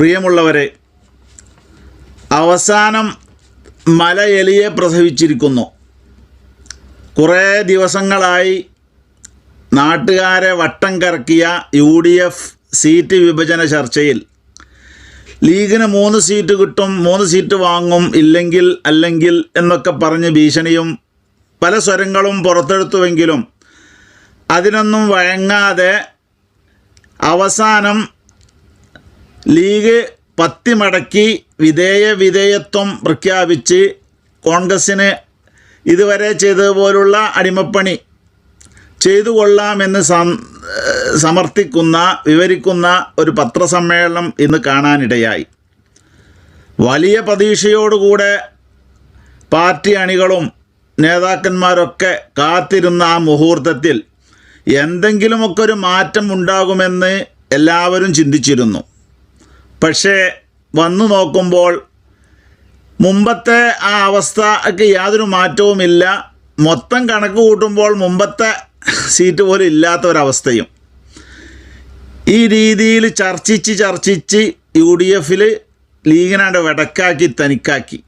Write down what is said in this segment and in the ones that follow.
പ്രിയമുള്ളവരെ അവസാനം മല എലിയെ പ്രസവിച്ചിരിക്കുന്നു. കുറേ ദിവസങ്ങളായി നാട്ടുകാരെ വട്ടം കറക്കിയ യു ഡി എഫ് സീറ്റ് വിഭജന ചർച്ചയിൽ. ലീഗിന് മൂന്ന് സീറ്റ് കിട്ടും മൂന്ന് സീറ്റ് വാങ്ങും ഇല്ലെങ്കിൽ അല്ലെങ്കിൽ എന്നൊക്കെ പറഞ്ഞ് ഭീഷണിയും പല സ്വരങ്ങളും പുറത്തെടുത്തുവെങ്കിലും അതിനൊന്നും വഴങ്ങാതെ അവസാനം ലീഗ് പത്തിമടക്കി വിധേയ വിധേയത്വം പ്രഖ്യാപിച്ച് കോൺഗ്രസ്സിന് ഇതുവരെ ചെയ്തതുപോലുള്ള അടിമപ്പണി ചെയ്തു കൊള്ളാമെന്ന് സമർത്ഥിക്കുന്ന വിവരിക്കുന്ന ഒരു പത്രസമ്മേളനം ഇന്ന് കാണാനിടയായി. വലിയ പ്രതീക്ഷയോടുകൂടെ പാർട്ടി അണികളും നേതാക്കന്മാരൊക്കെ കാത്തിരുന്ന ആ മുഹൂർത്തത്തിൽ എന്തെങ്കിലുമൊക്കെ ഒരു മാറ്റം ഉണ്ടാകുമെന്ന് എല്ലാവരും ചിന്തിച്ചിരുന്നു. പക്ഷേ വന്നു നോക്കുമ്പോൾ മുമ്പത്തെ ആ അവസ്ഥയ്ക്ക് യാതൊരു മാറ്റവുമില്ല. മൊത്തം കണക്ക് കൂട്ടുമ്പോൾ മുമ്പത്തെ സീറ്റ് പോലും ഇല്ലാത്ത ഒരവസ്ഥയും. ഈ രീതിയിൽ ചർച്ചിച്ച് ചർച്ചിച്ച് യു ഡി എഫിൽ ലീഗിനാണ്ട് വെടക്കാക്കി തനിക്കാക്കി.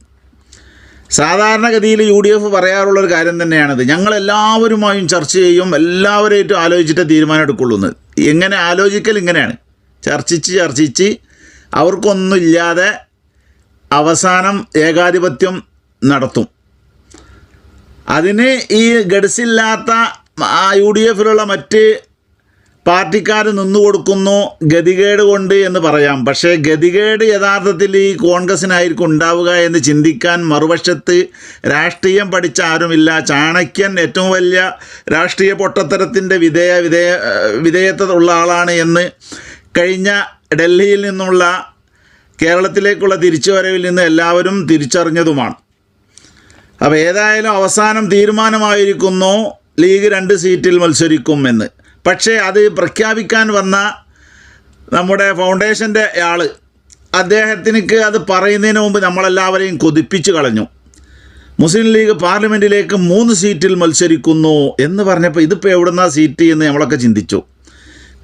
സാധാരണഗതിയിൽ യു ഡി എഫ് പറയാറുള്ളൊരു കാര്യം തന്നെയാണിത്. ഞങ്ങൾ എല്ലാവരുമായും ചർച്ച ചെയ്യും എല്ലാവരെയും ആലോചിച്ചിട്ട് തീരുമാനം എടുക്കുള്ളൂ എന്ന്. എങ്ങനെ ആലോചിക്കൽ ഇങ്ങനെയാണ്. ചർച്ചിച്ച് ചർച്ചിച്ച് അവർക്കൊന്നുമില്ലാതെ അവസാനം ഏകാധിപത്യം നടത്തും. അതിന് ഈ ഗഡ്സില്ലാത്ത യു ഡി എഫിലുള്ള മറ്റ് പാർട്ടിക്കാർ നിന്നു കൊടുക്കുന്നു ഗതികേട് കൊണ്ട് എന്ന് പറയാം. പക്ഷേ ഗതികേട് യഥാർത്ഥത്തിൽ ഈ കോൺഗ്രസിനായിരിക്കും ഉണ്ടാവുക എന്ന് ചിന്തിക്കാൻ മറുവശത്ത് രാഷ്ട്രീയം പഠിച്ച ആരുമില്ല. ചാണക്യൻ ഏറ്റവും വലിയ രാഷ്ട്രീയ പൊട്ടത്തരത്തിന്റെ വിധേയ വിധേയ വിധേയത്വ ഉള്ള ആളാണ് എന്ന് കഴിഞ്ഞ ഡൽഹിയിൽ നിന്നുള്ള കേരളത്തിലേക്കുള്ള തിരിച്ചുവരവിൽ നിന്ന് എല്ലാവരും തിരിച്ചറിഞ്ഞതുമാണ്. അപ്പോൾ ഏതായാലും അവസാനം തീരുമാനമായിരിക്കുന്നു. ലീഗ് രണ്ട് സീറ്റിൽ മത്സരിക്കും എന്ന് പക്ഷേ അത് പ്രഖ്യാപിക്കാൻ വന്ന നമ്മുടെ ഫൗണ്ടേഷന്റെ ആൾ അദ്ദേഹത്തിനക്ക് അത് പറയുന്നതിന് മുമ്പ് നമ്മളെല്ലാവരെയും കൊതിപ്പിച്ച് കളഞ്ഞു. മുസ്ലിം ലീഗ് പാർലമെന്റിലേക്ക് മൂന്ന് സീറ്റിൽ മത്സരിക്കുന്നു എന്ന് പറഞ്ഞപ്പോൾ ഇതിപ്പോൾ എവിടുന്ന സീറ്റ് എന്ന് നമ്മളൊക്കെ ചിന്തിച്ചു.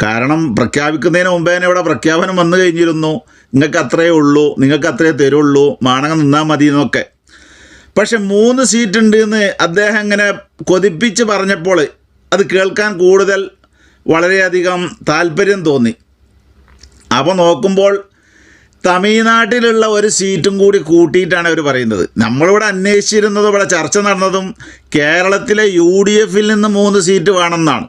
കാരണം പ്രഖ്യാപിക്കുന്നതിന് മുമ്പേ തന്നെ ഇവിടെ പ്രഖ്യാപനം വന്നു കഴിഞ്ഞിരുന്നു. നിങ്ങൾക്ക് അത്രയേ ഉള്ളൂ നിങ്ങൾക്ക് അത്രയേ തരുള്ളൂ മാണകം നിന്നാൽ മതി എന്നൊക്കെ. പക്ഷെ മൂന്ന് സീറ്റ് ഉണ്ട് എന്ന് അദ്ദേഹം ഇങ്ങനെ കൊതിപ്പിച്ച് പറഞ്ഞപ്പോൾ അത് കേൾക്കാൻ കൂടുതൽ വളരെയധികം താല്പര്യം തോന്നി. അപ്പോൾ നോക്കുമ്പോൾ തമിഴ്നാട്ടിലുള്ള ഒരു സീറ്റും കൂടി കൂട്ടിയിട്ടാണ് അവർ പറയുന്നത്. നമ്മളിവിടെ അന്വേഷിച്ചിരുന്നതും ഇവിടെ ചർച്ച നടന്നതും കേരളത്തിലെ യു ഡി എഫിൽ നിന്ന് മൂന്ന് സീറ്റ് വേണമെന്നാണ്.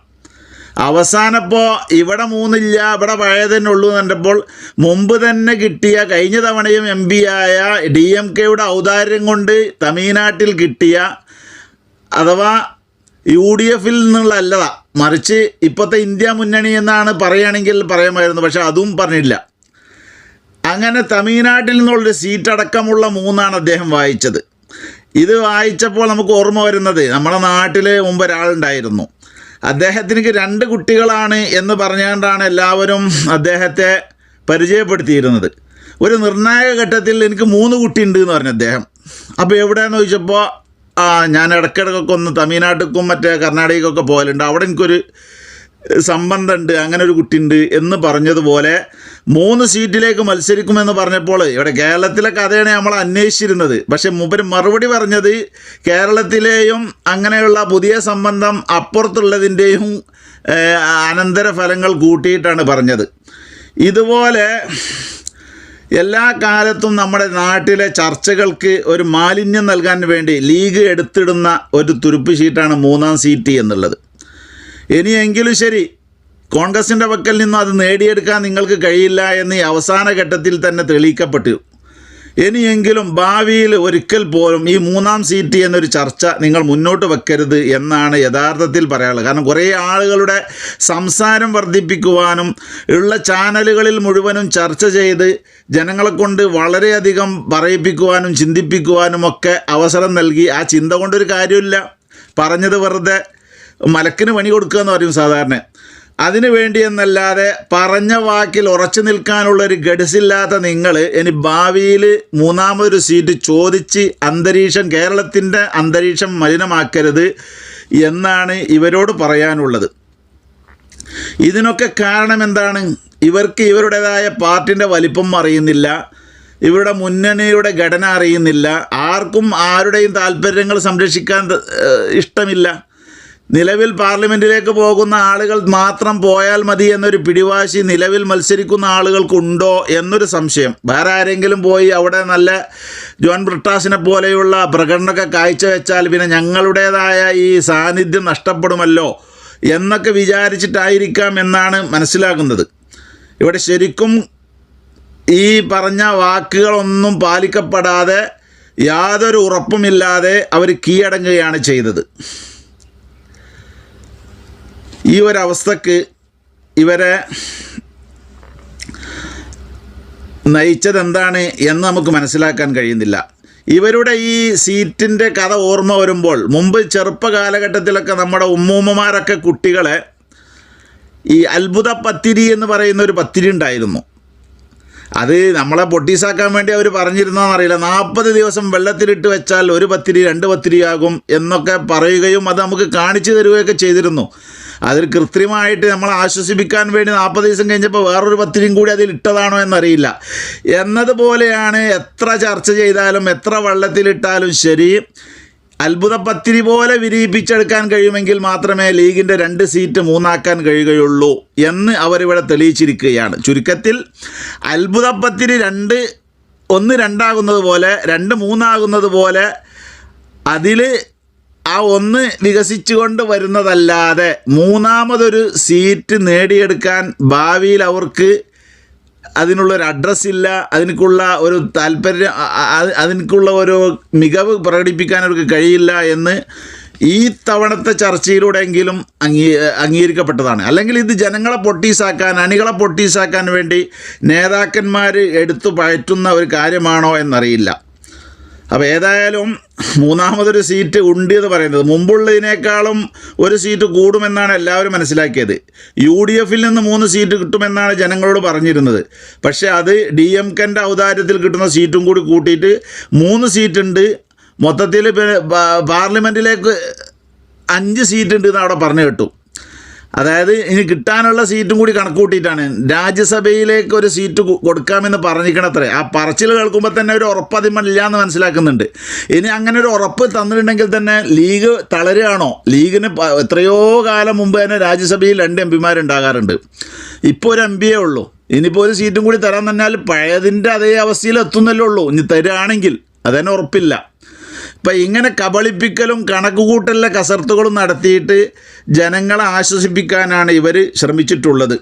അവസാനപ്പോൾ ഇവിടെ മൂന്നില്ല ഇവിടെ പഴയ തന്നെ ഉള്ളൂ എന്ന് പറഞ്ഞപ്പോൾ മുമ്പ് തന്നെ കിട്ടിയ കഴിഞ്ഞ തവണയും എം പി ആയ ഡി എം കെയുടെ ഔദാര്യം കൊണ്ട് തമിഴ്നാട്ടിൽ കിട്ടിയ അഥവാ യു ഡി എഫിൽ നിന്നുള്ള അല്ലതാ മറിച്ച് ഇപ്പോഴത്തെ ഇന്ത്യ മുന്നണി എന്നാണ് പറയുകയാണെങ്കിൽ പറയാമായിരുന്നു പക്ഷെ അതും പറഞ്ഞില്ല. അങ്ങനെ തമിഴ്നാട്ടിൽ നിന്നുള്ളൊരു സീറ്റടക്കമുള്ള മൂന്നാണ് അദ്ദേഹം വായിച്ചത്. ഇത് വായിച്ചപ്പോൾ നമുക്ക് ഓർമ്മ വരുന്നത് നമ്മുടെ നാട്ടിൽ മുമ്പ് ഒരാളുണ്ടായിരുന്നു അദ്ദേഹത്തിന് രണ്ട് കുട്ടികളാണ് എന്ന് പറഞ്ഞുകൊണ്ടാണ് എല്ലാവരും അദ്ദേഹത്തെ പരിചയപ്പെടുത്തിയിരുന്നത്. ഒരു നിർണായക ഘട്ടത്തിൽ എനിക്ക് മൂന്ന് കുട്ടിയുണ്ട് എന്ന് പറഞ്ഞു അദ്ദേഹം. അപ്പോൾ എവിടെയെന്ന് ചോദിച്ചപ്പോൾ ഞാൻ ഇടയ്ക്കിടയ്ക്കൊക്കെ ഒന്ന് തമിഴ്നാട്ടിലും മറ്റേ കർണാടകയ്ക്കൊക്കെ പോകലുണ്ട്. അവിടെ എനിക്കൊരു സംബന്ധമുണ്ട് അങ്ങനെ ഒരു കുട്ടിയുണ്ട് എന്ന് പറഞ്ഞതുപോലെ മൂന്ന് സീറ്റിലേക്ക് മത്സരിക്കുമെന്ന് പറഞ്ഞപ്പോൾ ഇവിടെ കേരളത്തിലെ കഥയാണ് നമ്മൾ അന്വേഷിച്ചിരുന്നത്. പക്ഷെ മുമ്പ് മറുപടി പറഞ്ഞത് കേരളത്തിലെയും അങ്ങനെയുള്ള പുതിയ സംബന്ധം അപ്പുറത്തുള്ളതിന്റെയും അനന്തര ഫലങ്ങൾ കൂട്ടിയിട്ടാണ് പറഞ്ഞത്. ഇതുപോലെ എല്ലാ കാലത്തും നമ്മുടെ നാട്ടിലെ ചർച്ചകൾക്ക് ഒരു മാലിന്യം നൽകാൻ വേണ്ടി ലീഗ് എടുത്തിടുന്ന ഒരു തുരുപ്പ് ഷീറ്റാണ് മൂന്നാം സീറ്റ് എന്നുള്ളത്. ഇനിയെങ്കിലും ശരി കോൺഗ്രസിന്റെ പക്കൽ നിന്ന് അത് നേടിയെടുക്കാൻ നിങ്ങൾക്ക് കഴിയില്ല എന്ന് ഈ അവസാന ഘട്ടത്തിൽ തന്നെ തെളിയിക്കപ്പെട്ടു. ഇനിയെങ്കിലും ഭാവിയിൽ ഒരിക്കൽ പോലും ഈ മൂന്നാം സീറ്റ് എന്നൊരു ചർച്ച നിങ്ങൾ മുന്നോട്ട് വെക്കരുത് എന്നാണ് യഥാർത്ഥത്തിൽ പറയാനുള്ളത്. കാരണം കുറേ ആളുകളുടെ സംസാരം വർദ്ധിപ്പിക്കുവാനും ഉള്ള ചാനലുകളിൽ മുഴുവനും ചർച്ച ചെയ്ത് ജനങ്ങളെ കൊണ്ട് വളരെയധികം പറയിപ്പിക്കുവാനും ചിന്തിപ്പിക്കുവാനും ഒക്കെ അവസരം നൽകി. ആ ചിന്ത കൊണ്ടൊരു കാര്യമില്ല. പറഞ്ഞത് വെറുതെ മലക്കിന് പണി കൊടുക്കുക എന്ന് പറയും സാധാരണ. അതിനു വേണ്ടി എന്നല്ലാതെ പറഞ്ഞ വാക്കിൽ ഉറച്ചു നിൽക്കാനുള്ളൊരു ഗഡ്സില്ലാത്ത നിങ്ങൾ ഇനി ഭാവിയിൽ മൂന്നാമതൊരു സീറ്റ് ചോദിച്ച് അന്തരീക്ഷം കേരളത്തിന്റെ അന്തരീക്ഷം മലിനമാക്കരുത് എന്നാണ് ഇവരോട് പറയാനുള്ളത്. ഇതിനൊക്കെ കാരണം എന്താണ്? ഇവർക്ക് ഇവരുടേതായ പാർട്ടിന്റെ വലിപ്പം അറിയുന്നില്ല. ഇവരുടെ മുന്നണിയുടെ ഘടന അറിയുന്നില്ല. ആർക്കും ആരുടെയും താല്പര്യങ്ങൾ സംരക്ഷിക്കാൻ ഇഷ്ടമില്ല. നിലവിൽ പാർലമെന്റിലേക്ക് പോകുന്ന ആളുകൾ മാത്രം പോയാൽ മതി എന്നൊരു പിടിവാശി നിലവിൽ മത്സരിക്കുന്ന ആളുകൾക്കുണ്ടോ എന്നൊരു സംശയം. വേറെ ആരെങ്കിലും പോയി അവിടെ നല്ല ജോൺ ബ്രിട്ടാസിനെ പോലെയുള്ള പ്രകടനമൊക്കെ കാഴ്ചവെച്ചാൽ പിന്നെ ഞങ്ങളുടേതായ ഈ സാന്നിധ്യം നഷ്ടപ്പെടുമല്ലോ എന്നൊക്കെ വിചാരിച്ചിട്ടായിരിക്കാം എന്നാണ് മനസ്സിലാകുന്നത്. ഇവിടെ ശരിക്കും ഈ പറഞ്ഞ വാക്കുകളൊന്നും പാലിക്കപ്പെടാതെ യാതൊരു ഉറപ്പുമില്ലാതെ അവർ കീഴടങ്ങുകയാണ് ചെയ്തത്. ഈ ഒരവസ്ഥക്ക് ഇവരെ നയിച്ചത് എന്താണ് എന്ന് നമുക്ക് മനസ്സിലാക്കാൻ കഴിയുന്നില്ല. ഇവരുടെ ഈ സീറ്റിന്റെ കഥ ഓർമ്മ വരുമ്പോൾ മുമ്പ് ചെറുപ്പ കാലഘട്ടത്തിലൊക്കെ നമ്മുടെ ഉമ്മൂമ്മമാരൊക്കെ കുട്ടികളെ ഈ അത്ഭുത പത്തിരി എന്ന് പറയുന്ന ഒരു പത്തിരി ഉണ്ടായിരുന്നു. അത് നമ്മളെ പൊട്ടീസാക്കാൻ വേണ്ടി അവർ പറഞ്ഞിരുന്നോന്നറിയില്ല. നാൽപ്പത് ദിവസം വെള്ളത്തിലിട്ട് വെച്ചാൽ ഒരു പത്തിരി രണ്ട് പത്തിരിയാകും എന്നൊക്കെ പറയുകയും അത് നമുക്ക് കാണിച്ചു തരികയൊക്കെ ചെയ്തിരുന്നു. അതിൽ കൃത്രിമമായിട്ട് നമ്മളെ ആശ്വസിപ്പിക്കാൻ വേണ്ടി നാൽപ്പത് ദിവസം കഴിഞ്ഞപ്പോൾ വേറൊരു പത്തിരിയും കൂടി അതിൽ ഇട്ടതാണോ എന്നറിയില്ല. എന്നതുപോലെയാണ് എത്ര ചർച്ച ചെയ്താലും എത്ര വെള്ളത്തിലിട്ടാലും ശരി അത്ഭുത പത്തിരി പോലെ വിരിയിപ്പിച്ചെടുക്കാൻ കഴിയുമെങ്കിൽ മാത്രമേ ലീഗിന്റെ രണ്ട് സീറ്റ് മൂന്നാക്കാൻ കഴിയുകയുള്ളൂ എന്ന് അവരിവിടെ തെളിയിച്ചിരിക്കുകയാണ്. ചുരുക്കത്തിൽ അത്ഭുത പത്തിരി രണ്ട് ഒന്ന് രണ്ടാകുന്നത് പോലെ രണ്ട് മൂന്നാകുന്നത് പോലെ അതിൽ ആ ഒന്ന് വികസിച്ചുകൊണ്ട് വരുന്നതല്ലാതെ മൂന്നാമതൊരു സീറ്റ് നേടിയെടുക്കാൻ ഭാവിയിൽ അവർക്ക് അതിനുള്ളൊരു അഡ്രസ്സ് ഇല്ല അതിനുള്ള ഒരു താല്പര്യം അതിനുള്ള ഒരു മികവ് പ്രകടിപ്പിക്കാൻ അവർക്ക് കഴിയില്ല എന്ന് ഈ തവണത്തെ ചർച്ചയിലൂടെയെങ്കിലും അംഗീ അംഗീകരിക്കപ്പെട്ടതാണ്. അല്ലെങ്കിൽ ഇത് ജനങ്ങളെ പൊട്ടീസാക്കാൻ അണികളെ പൊട്ടീസാക്കാൻ വേണ്ടി നേതാക്കന്മാർ എടുത്തു പയറ്റുന്ന ഒരു കാര്യമാണോ എന്നറിയില്ല. അപ്പോൾ ഏതായാലും മൂന്നാമതൊരു സീറ്റ് ഉണ്ട് എന്ന് പറയുന്നത്. മുമ്പുള്ളതിനേക്കാളും ഒരു സീറ്റ് കൂടുമെന്നാണ് എല്ലാവരും മനസ്സിലാക്കിയത്. യു ഡി എഫിൽ നിന്ന് മൂന്ന് സീറ്റ് കിട്ടുമെന്നാണ് ജനങ്ങളോട് പറഞ്ഞിരുന്നത്. പക്ഷേ അത് ഡി എം കെന്റെ ഔദാര്യത്തിൽ കിട്ടുന്ന സീറ്റും കൂടി കൂട്ടിയിട്ട് മൂന്ന് സീറ്റുണ്ട്. മൊത്തത്തിൽ പാർലമെന്റിലേക്ക് അഞ്ച് സീറ്റ് ഉണ്ട് എന്ന് അവിടെ പറഞ്ഞു കേട്ടു. അതായത് ഇനി കിട്ടാനുള്ള സീറ്റും കൂടി കണക്ക് കൂട്ടിയിട്ടാണ് രാജ്യസഭയിലേക്ക് ഒരു സീറ്റ് കൊടുക്കാമെന്ന് പറഞ്ഞിരിക്കണത്രേ. ആ പറച്ചിൽ കേൾക്കുമ്പോൾ തന്നെ ഒരു ഉറപ്പ് അതിമല്ല എന്ന് മനസ്സിലാക്കുന്നുണ്ട്. ഇനി അങ്ങനെ ഒരു ഉറപ്പ് തന്നിട്ടുണ്ടെങ്കിൽ തന്നെ ലീഗ് തളരുകയാണോ? ലീഗിന് എത്രയോ കാലം മുമ്പ് തന്നെ രാജ്യസഭയിൽ രണ്ട് എം പിമാരുണ്ടാകാറുണ്ട് ഇപ്പോൾ ഒരു എം പിയേ ഉള്ളൂ. ഇനിയിപ്പോൾ ഒരു സീറ്റും കൂടി തരാൻ തന്നാൽ പഴയതിന്റെ അതേ അവസ്ഥയിൽ എത്തുന്നല്ലേ ഉള്ളൂ. ഇനി തരുകയാണെങ്കിൽ അതന്നെ ഉറപ്പില്ല. ഇപ്പം ഇങ്ങനെ കബളിപ്പിക്കലും കണക്കുകൂട്ടലിലെ കസർത്തുകളും നടത്തിയിട്ട് ജനങ്ങളെ ആശ്വസിപ്പിക്കാനാണ് ഇവർ ശ്രമിച്ചിട്ടുള്ളത്.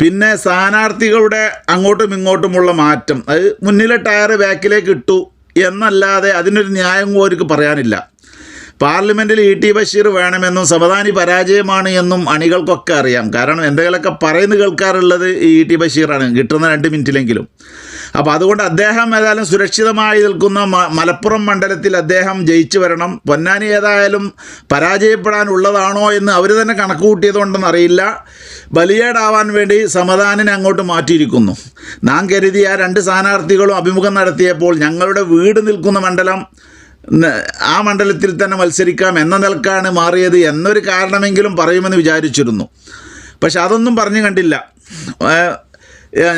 പിന്നെ സ്ഥാനാർത്ഥികളുടെ അങ്ങോട്ടും ഇങ്ങോട്ടുമുള്ള മാറ്റം. അത് മുന്നിലെ ടയർ ബാക്കിലേക്ക് ഇട്ടു എന്നല്ലാതെ അതിനൊരു ന്യായം അവർക്ക് പറയാനില്ല. പാർലമെന്റിൽ ഇ ടി ബഷീർ വേണമെന്നും സമദാനി പരാജയമാണ് എന്നും അണികൾക്കൊക്കെ അറിയാം. കാരണം എന്തെങ്കിലുമൊക്കെ പറയുന്നു കേൾക്കാറുള്ളത് ഈ ഇ ടി ബഷീറാണ്. കിട്ടുന്ന രണ്ട് മിനിറ്റിലെങ്കിലും. അപ്പോൾ അതുകൊണ്ട് അദ്ദേഹം ഏതായാലും സുരക്ഷിതമായി നിൽക്കുന്ന മലപ്പുറം മണ്ഡലത്തിൽ അദ്ദേഹം ജയിച്ചു വരണം. പൊന്നാനി ഏതായാലും പരാജയപ്പെടാനുള്ളതാണോ എന്ന് അവർ തന്നെ കണക്ക് കൂട്ടിയതുകൊണ്ടെന്ന് അറിയില്ല. ബലിയേടാവാൻ വേണ്ടി സമദാനിനെ അങ്ങോട്ട് മാറ്റിയിരിക്കുന്നു. നാം കരുതി ആ രണ്ട് സ്ഥാനാർത്ഥികളും അഭിമുഖം നടത്തിയപ്പോൾ ഞങ്ങളുടെ വീട് നിൽക്കുന്ന മണ്ഡലം ആ മണ്ഡലത്തിൽ തന്നെ മത്സരിക്കാം എന്ന നിലക്കാണ് മാറിയത് എന്നൊരു കാരണമെങ്കിലും പറയുമെന്ന് വിചാരിച്ചിരുന്നു. പക്ഷെ അതൊന്നും പറഞ്ഞു കണ്ടില്ല.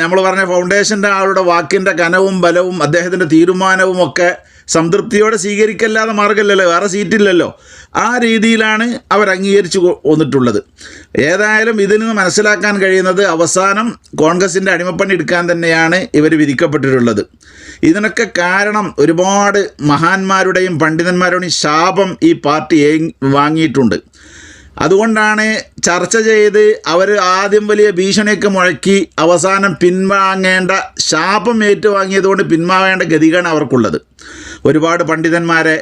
നമ്മൾ പറഞ്ഞ ഫൗണ്ടേഷന്റെ ആളുടെ വാക്കിന്റെ കനവും ബലവും അദ്ദേഹത്തിന്റെ തീരുമാനവും ഒക്കെ സംതൃപ്തിയോടെ സ്വീകരിക്കല്ലാതെ മാർഗമില്ലല്ലോ വേറെ സീറ്റില്ലല്ലോ. ആ രീതിയിലാണ് അവർ അംഗീകരിച്ചു വന്നിട്ടുള്ളത്. ഏതായാലും ഇതിൽ നിന്ന് മനസ്സിലാക്കാൻ കഴിയുന്നത് അവസാനം കോൺഗ്രസിന്റെ അടിമപ്പണി എടുക്കാൻ തന്നെയാണ് ഇവർ വിധിക്കപ്പെട്ടിട്ടുള്ളത്. ഇതിനൊക്കെ കാരണം ഒരുപാട് മഹാന്മാരുടെയും പണ്ഡിതന്മാരുടെയും ശാപം ഈ പാർട്ടി വാങ്ങിയിട്ടുണ്ട്. അതുകൊണ്ടാണ് ചർച്ച ചെയ്ത് അവർ ആദ്യം വലിയ ഭീഷണിയൊക്കെ മുഴക്കി അവസാനം പിൻവാങ്ങേണ്ട ശാപം ഏറ്റുവാങ്ങിയതുകൊണ്ട് പിൻവാങ്ങേണ്ട ഗതികാണ് അവർക്കുള്ളത്. ഒരുപാട് പണ്ഡിതന്മാരെ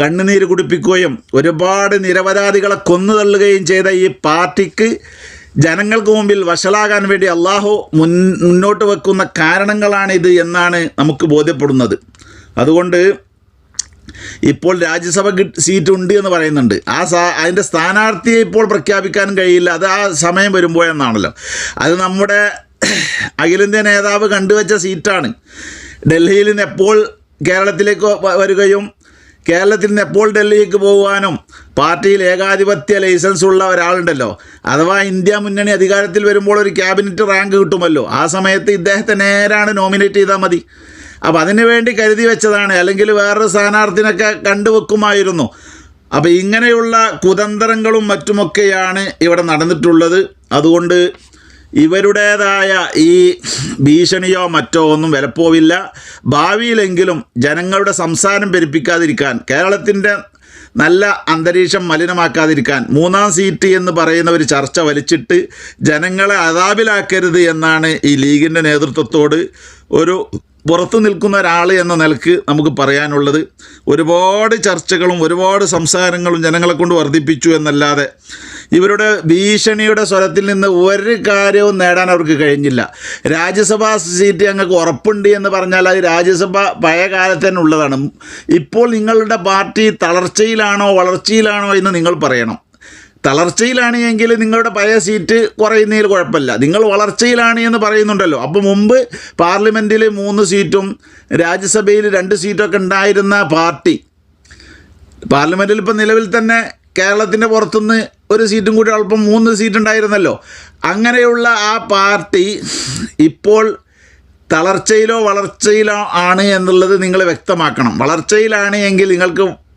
കണ്ണുനീര് കുടിപ്പിക്കുകയും ഒരുപാട് നിരപരാധികളെ കൊന്നു തള്ളുകയും ചെയ്ത ഈ പാർട്ടിക്ക് ജനങ്ങൾക്ക് മുമ്പിൽ വഷളാകാൻ വേണ്ടി അള്ളാഹു മുൻ മുന്നോട്ട് വെക്കുന്ന കാരണങ്ങളാണിത് എന്നാണ് നമുക്ക് ബോധ്യപ്പെടുന്നത്. അതുകൊണ്ട് ഇപ്പോൾ രാജ്യസഭ സീറ്റ് ഉണ്ട് എന്ന് പറയുന്നുണ്ട്. ആ സാ അതിന്റെ സ്ഥാനാർത്ഥിയെ ഇപ്പോൾ പ്രഖ്യാപിക്കാനും കഴിയില്ല. അത് ആ സമയം വരുമ്പോഴെന്നാണല്ലോ അത് നമ്മുടെ അഖിലേന്ത്യാ നേതാവ് കണ്ടുവച്ച സീറ്റാണ്. ഡൽഹിയിൽ നിന്ന് എപ്പോൾ കേരളത്തിലേക്ക് വരികയും കേരളത്തിൽ നിന്ന് എപ്പോൾ ഡൽഹിക്ക് പോകുവാനും പാർട്ടിയിൽ ഏകാധിപത്യ ലൈസൻസ് ഉള്ള ഒരാളുണ്ടല്ലോ. അഥവാ ഇന്ത്യ മുന്നണി അധികാരത്തിൽ വരുമ്പോൾ ഒരു ക്യാബിനറ്റ് റാങ്ക് കിട്ടുമല്ലോ. ആ സമയത്ത് ഇദ്ദേഹത്തെ നേരാണ് നോമിനേറ്റ് ചെയ്താൽ മതി. അപ്പോൾ അതിനു വേണ്ടി കരുതി വെച്ചതാണ് അല്ലെങ്കിൽ വേറൊരു സ്ഥാനാർത്ഥിനൊക്കെ കണ്ടുവെക്കുമായിരുന്നു. അപ്പോൾ ഇങ്ങനെയുള്ള കുതന്ത്രങ്ങളും മറ്റുമൊക്കെയാണ് ഇവിടെ നടന്നിട്ടുള്ളത്. അതുകൊണ്ട് ഇവരുടേതായ ഈ ഭീഷണിയോ മറ്റോ ഒന്നും വിലപ്പോവില്ല. ഭാവിയിലെങ്കിലും ജനങ്ങളുടെ സംസാരം പെരുപ്പിക്കാതിരിക്കാൻ കേരളത്തിന്റെ നല്ല അന്തരീക്ഷം മലിനമാക്കാതിരിക്കാൻ മൂന്നാം സീറ്റ് എന്ന് പറയുന്ന ഒരു ചർച്ച വലിച്ചിട്ട് ജനങ്ങളെ അതാപിലാക്കരുത് എന്നാണ് ഈ ലീഗിന്റെ നേതൃത്വത്തോട് ഒരു പുറത്തു നിൽക്കുന്ന ഒരാൾ എന്ന നിലയ്ക്ക് നമുക്ക് പറയാനുള്ളത് ഒരുപാട് ചർച്ചകളും ഒരുപാട് സംസാരങ്ങളും ജനങ്ങളെ കൊണ്ട് വർദ്ധിപ്പിച്ചു എന്നല്ലാതെ ഇവരുടെ ഭീഷണിയുടെ സ്വരത്തിൽ നിന്ന് ഒരു കാര്യവും നേടാൻ അവർക്ക് കഴിഞ്ഞില്ല. രാജ്യസഭാ സീറ്റ് ഞങ്ങൾക്ക് ഉറപ്പുണ്ട് എന്ന് പറഞ്ഞാൽ അത് രാജ്യസഭ പഴയ കാലത്ത് തന്നെ ഉള്ളതാണ്. ഇപ്പോൾ നിങ്ങളുടെ പാർട്ടി തളർച്ചയിലാണോ വളർച്ചയിലാണോ എന്ന് നിങ്ങൾ പറയണം. തളർച്ചയിലാണ് എങ്കിൽ നിങ്ങളുടെ പഴയ സീറ്റ് കുറയുന്നതിൽ കുഴപ്പമില്ല. നിങ്ങൾ വളർച്ചയിലാണ് എന്ന് പറയുന്നുണ്ടല്ലോ. അപ്പോൾ മുമ്പ് പാർലമെന്റിൽ മൂന്ന് സീറ്റും രാജ്യസഭയിൽ രണ്ട് സീറ്റൊക്കെ ഉണ്ടായിരുന്ന പാർട്ടി. പാർലമെന്റിൽ ഇപ്പം നിലവിൽ തന്നെ കേരളത്തിന്റെ പുറത്തുനിന്ന് ഒരു സീറ്റും കൂടി അല്പം മൂന്ന് സീറ്റ് ഉണ്ടായിരുന്നല്ലോ. അങ്ങനെയുള്ള ആ പാർട്ടി ഇപ്പോൾ തളർച്ചയിലോ വളർച്ചയിലോ ആണ് എന്നുള്ളത് നിങ്ങൾ വ്യക്തമാക്കണം. വളർച്ചയിലാണ് എങ്കിൽ നിങ്ങൾക്ക്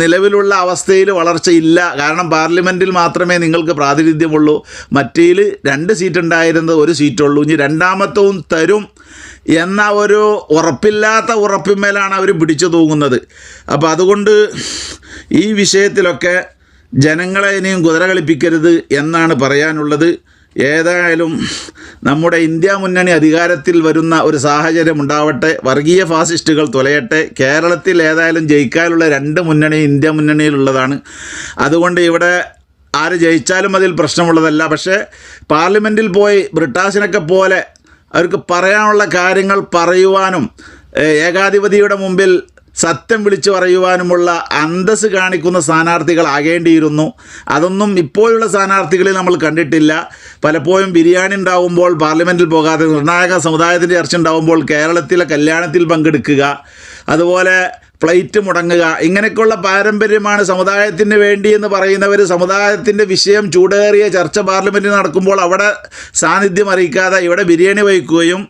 നിലവിലുള്ള അവസ്ഥയിൽ വളർച്ചയില്ല. കാരണം പാർലമെന്റിൽ മാത്രമേ നിങ്ങൾക്ക് പ്രാതിനിധ്യമുള്ളൂ. മറ്റേൽ രണ്ട് സീറ്റ് ഉണ്ടായിരുന്നത് ഒരു സീറ്റുള്ളൂ. ഇനി രണ്ടാമത്തവും തരും എന്ന ഒരു ഉറപ്പില്ലാത്ത ഉറപ്പിന്മേലാണ് അവർ പിടിച്ചു തൂങ്ങുന്നത്. അപ്പോൾ അതുകൊണ്ട് ഈ വിഷയത്തിലൊക്കെ ജനങ്ങളെ ഇനിയും കുതിര കളിപ്പിക്കരുത് എന്നാണ് പറയാനുള്ളത്. ഏതായാലും നമ്മുടെ ഇന്ത്യ മുന്നണി അധികാരത്തിൽ വരുന്ന ഒരു സാഹചര്യം ഉണ്ടാവട്ടെ. വർഗീയ ഫാസിസ്റ്റുകൾ തുലയട്ടെ. കേരളത്തിൽ ഏതായാലും ജയിക്കാനുള്ള രണ്ട് മുന്നണി ഇന്ത്യ മുന്നണിയിലുള്ളതാണ്. അതുകൊണ്ട് ഇവിടെ ആര് ജയിച്ചാലും അതിൽ പ്രശ്നമുള്ളതല്ല. പക്ഷേ പാർലമെന്റിൽ പോയി ബ്രിട്ടാസിനൊക്കെ പോലെ അവർക്ക് പറയാനുള്ള കാര്യങ്ങൾ പറയുവാനും ഏകാധിപതിയുടെ മുമ്പിൽ സത്യം വിളിച്ചു പറയുവാനുമുള്ള അന്തസ് കാണിക്കുന്ന സ്ഥാനാർത്ഥികളാകേണ്ടിയിരുന്നു. അതൊന്നും ഇപ്പോഴുള്ള സ്ഥാനാർത്ഥികളിൽ നമ്മൾ കണ്ടിട്ടില്ല. പലപ്പോഴും ബിരിയാണി ഉണ്ടാവുമ്പോൾ പാർലമെന്റിൽ പോകാതെ നിർണായക സമുദായത്തിന്റെ ചർച്ച ഉണ്ടാകുമ്പോൾ കേരളത്തിലെ കല്യാണത്തിൽ പങ്കെടുക്കുക. അതുപോലെ ഫ്ലൈറ്റ് മുടങ്ങുക. ഇങ്ങനെയൊക്കെയുള്ള പാരമ്പര്യമാണ് സമുദായത്തിന് വേണ്ടി എന്ന് പറയുന്നവർ സമുദായത്തിന്റെ വിഷയം ചൂടേറിയ ചർച്ച പാർലമെന്റിൽ നടക്കുമ്പോൾ അവിടെ സാന്നിധ്യം അറിയിക്കാതെ ഇവിടെ ബിരിയാണി വഹിക്കുകയും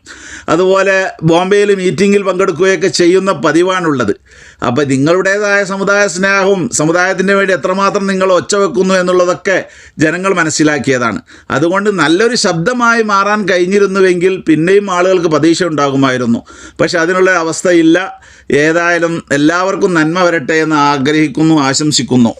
അതുപോലെ ബോംബെയിൽ മീറ്റിങ്ങിൽ പങ്കെടുക്കുകയൊക്കെ ചെയ്യുന്ന പതിവാണുള്ളത്. അപ്പോൾ നിങ്ങളുടേതായ സമുദായ സ്നേഹവും സമുദായത്തിന് വേണ്ടി എത്രമാത്രം നിങ്ങൾ ഒച്ച വെക്കുന്നു എന്നുള്ളതൊക്കെ ജനങ്ങൾ മനസ്സിലാക്കിയതാണ്. അതുകൊണ്ട് നല്ലൊരു ശബ്ദമായി മാറാൻ കഴിഞ്ഞിരുന്നുവെങ്കിൽ പിന്നെയും ആളുകൾക്ക് പ്രതീക്ഷ ഉണ്ടാകുമായിരുന്നു. പക്ഷെ അതിനുള്ള അവസ്ഥയില്ല. ഏതായാലും എല്ലാവർക്കും നന്മ വരട്ടെ എന്ന് ആഗ്രഹിക്കുന്നു ആശംസിക്കുന്നു.